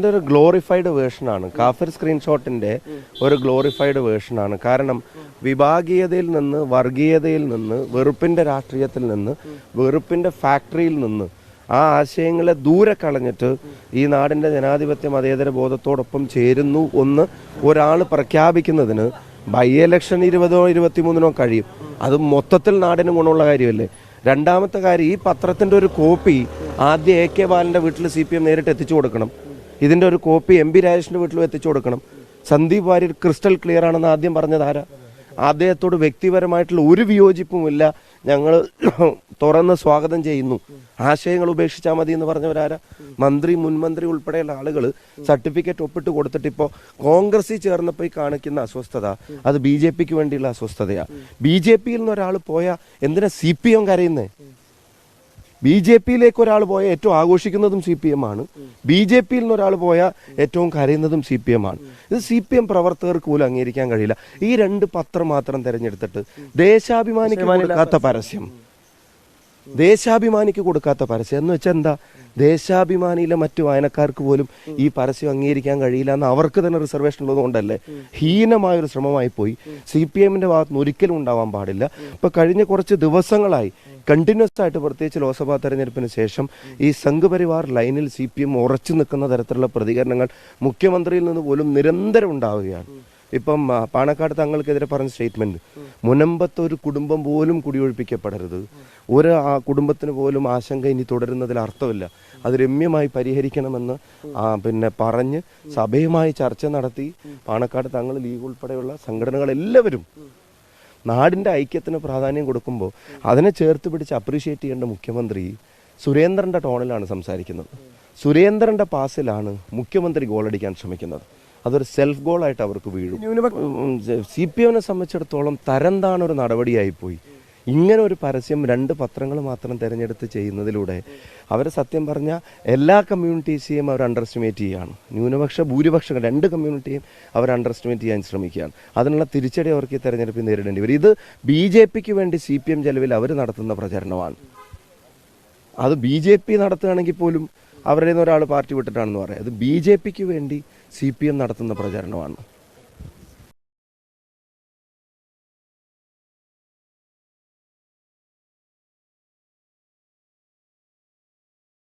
ഇതിന്റെ ഒരു ഗ്ലോറിഫൈഡ് വേർഷനാണ് കാഫിർ സ്ക്രീൻഷോട്ടിന്റെ ഒരു ഗ്ലോറിഫൈഡ് വേർഷനാണ് കാരണം വിഭാഗീയതയിൽ നിന്ന് വർഗീയതയിൽ നിന്ന് വെറുപ്പിന്റെ രാഷ്ട്രീയത്തിൽ നിന്ന് വെറുപ്പിന്റെ ഫാക്ടറിയിൽ നിന്ന് ആ ആശയങ്ങളെ ദൂരെ കളഞ്ഞിട്ട് ഈ നാടിന്റെ ജനാധിപത്യ മതേതര ബോധത്തോടൊപ്പം ചേരുന്നു ഒന്ന് ഒരാൾ പ്രഖ്യാപിക്കുന്നതിന് ബൈ ഇലക്ഷൻ ഇരുപതോ ഇരുപത്തിമൂന്നിനോ കഴിയും. അത് മൊത്തത്തിൽ നാടിന് ഗുണമുള്ള കാര്യമല്ലേ? രണ്ടാമത്തെ കാര്യം ഈ പത്രത്തിന്റെ ഒരു കോപ്പി ആദ്യം എ കെ ബാലന്റെ വീട്ടിൽ സി പി എം നേരിട്ട് എത്തിച്ചു കൊടുക്കണം. ഇതിന്റെ ഒരു കോപ്പി എം പി രാജേഷിന്റെ വീട്ടിലും എത്തിച്ചു കൊടുക്കണം. സന്ദീപ് വാര്യർ ക്രിസ്റ്റൽ ക്ലിയർ ആണെന്ന് ആദ്യം പറഞ്ഞത് ആരാ? അദ്ദേഹത്തോട് വ്യക്തിപരമായിട്ടുള്ള ഒരു വിയോജിപ്പുമില്ല. ഞങ്ങൾ തുറന്ന് സ്വാഗതം ചെയ്യുന്നു. ആശയങ്ങൾ ഉപേക്ഷിച്ചാൽ മതി എന്ന് പറഞ്ഞവരാരാ? മന്ത്രി മുൻമന്ത്രി ഉൾപ്പെടെയുള്ള ആളുകൾ സർട്ടിഫിക്കറ്റ് ഒപ്പിട്ട് കൊടുത്തിട്ട് ഇപ്പോൾ കോൺഗ്രസിൽ ചേർന്നപ്പോൾ ഈ കാണിക്കുന്ന അസ്വസ്ഥത അത് ബി ജെ പിക്ക് വേണ്ടിയുള്ള അസ്വസ്ഥതയാണ് ബി ജെ പിയിൽ നിന്ന് ഒരാൾ പോയാൽ എന്തിനാ സി പി എം കരയുന്നേ? ബി ജെ പിയിലേക്ക് ഒരാൾ പോയ ഏറ്റവും ആഘോഷിക്കുന്നതും സി പി എം ആണ്. ബി ജെ പിയിൽ നിന്ന് ഒരാൾ പോയ ഏറ്റവും കരയുന്നതും സി പി എം ആണ്. ഇത് സി പി എം പ്രവർത്തകർക്ക് പോലും അംഗീകരിക്കാൻ കഴിയില്ല. ഈ രണ്ട് പത്രം മാത്രം തിരഞ്ഞെടുത്തിട്ട് ദേശാഭിമാനിക്ക് കൊടുക്കാത്ത പരസ്യം. ദേശാഭിമാനിക്ക് കൊടുക്കാത്ത പരസ്യം എന്ന് വെച്ചാൽ എന്താ? ദേശാഭിമാനിയിലെ മറ്റു വായനക്കാർക്ക് പോലും ഈ പരസ്യം അംഗീകരിക്കാൻ കഴിയില്ല എന്ന് അവർക്ക് തന്നെ റിസർവേഷൻ ഉള്ളത് കൊണ്ടല്ലേ? ഹീനമായ ഒരു ശ്രമമായി പോയി. സി പി എമ്മിന്റെ ഭാഗത്തുനിന്ന് ഒരിക്കലും ഉണ്ടാവാൻ പാടില്ല. ഇപ്പൊ കഴിഞ്ഞ കുറച്ച് ദിവസങ്ങളായി കണ്ടിന്യൂസ് ആയിട്ട് പ്രത്യേകിച്ച് ലോക്സഭാ തെരഞ്ഞെടുപ്പിന് ശേഷം ഈ സംഘപരിവാർ ലൈനിൽ സി പി എം ഉറച്ചു നിൽക്കുന്ന തരത്തിലുള്ള പ്രതികരണങ്ങൾ മുഖ്യമന്ത്രിയിൽ നിന്ന് പോലും നിരന്തരം ഉണ്ടാവുകയാണ്. ഇപ്പം പാണക്കാട് തങ്ങൾക്കെതിരെ പറഞ്ഞ സ്റ്റേറ്റ്മെന്റ് മുനമ്പത്തെ ഒരു കുടുംബം പോലും കുടിയൊഴിപ്പിക്കപ്പെടരുത്. ഒരു ആ കുടുംബത്തിന് പോലും ആശങ്ക ഇനി തുടരുന്നതിൽ അർത്ഥമില്ല. അത് രമ്യമായി പരിഹരിക്കണമെന്ന് പിന്നെ പറഞ്ഞ് സഭയുമായി ചർച്ച നടത്തി പാണക്കാട് തങ്ങൾ ലീഗ് ഉൾപ്പെടെയുള്ള സംഘടനകൾ എല്ലാവരും നാടിന്റെ ഐക്യത്തിന് പ്രാധാന്യം കൊടുക്കുമ്പോൾ അതിനെ ചേർത്ത് പിടിച്ച് അപ്രീഷിയേറ്റ് ചെയ്യേണ്ട മുഖ്യമന്ത്രി സുരേന്ദ്രന്റെ ടോണിലാണ് സംസാരിക്കുന്നത് സുരേന്ദ്രന്റെ പാസിലാണ് മുഖ്യമന്ത്രി ഗോളടിക്കാൻ ശ്രമിക്കുന്നത് അതൊരു സെൽഫ് ഗോളായിട്ട് അവർക്ക് വീഴും സി പി എമ്മിനെ സംബന്ധിച്ചിടത്തോളം തരം താണൊരു നടപടിയായി പോയി ഇങ്ങനെ ഒരു പരസ്യം രണ്ട് പത്രങ്ങൾ മാത്രം തിരഞ്ഞെടുത്ത് ചെയ്യുന്നതിലൂടെ അവർ സത്യം പറഞ്ഞാൽ എല്ലാ കമ്മ്യൂണിറ്റീസിനെയും അവർ അണ്ടർ എസ്റ്റിമേറ്റ് ചെയ്യുകയാണ്. ന്യൂനപക്ഷ ഭൂരിപക്ഷ രണ്ട് കമ്മ്യൂണിറ്റിയും അവർ അണ്ടർ എസ്റ്റിമേറ്റ് ചെയ്യാൻ ശ്രമിക്കുകയാണ്. അതിനുള്ള തിരിച്ചടി അവർക്ക് ഈ തെരഞ്ഞെടുപ്പിൽ നേരിടേണ്ടി വരും. ഇത് ബി ജെ പിക്ക് വേണ്ടി സി പി എം ചെലവിൽ അവർ നടത്തുന്ന പ്രചരണമാണ്. അത് ബി ജെ പി നടത്തുകയാണെങ്കിൽ പോലും അവരുടെ നിന്ന് ഒരാൾ പാർട്ടി വിട്ടിട്ടാണെന്ന് പറയാം. അത് ബി ജെ പിക്ക് വേണ്ടി സി പി എം നടത്തുന്ന പ്രചരണമാണ്.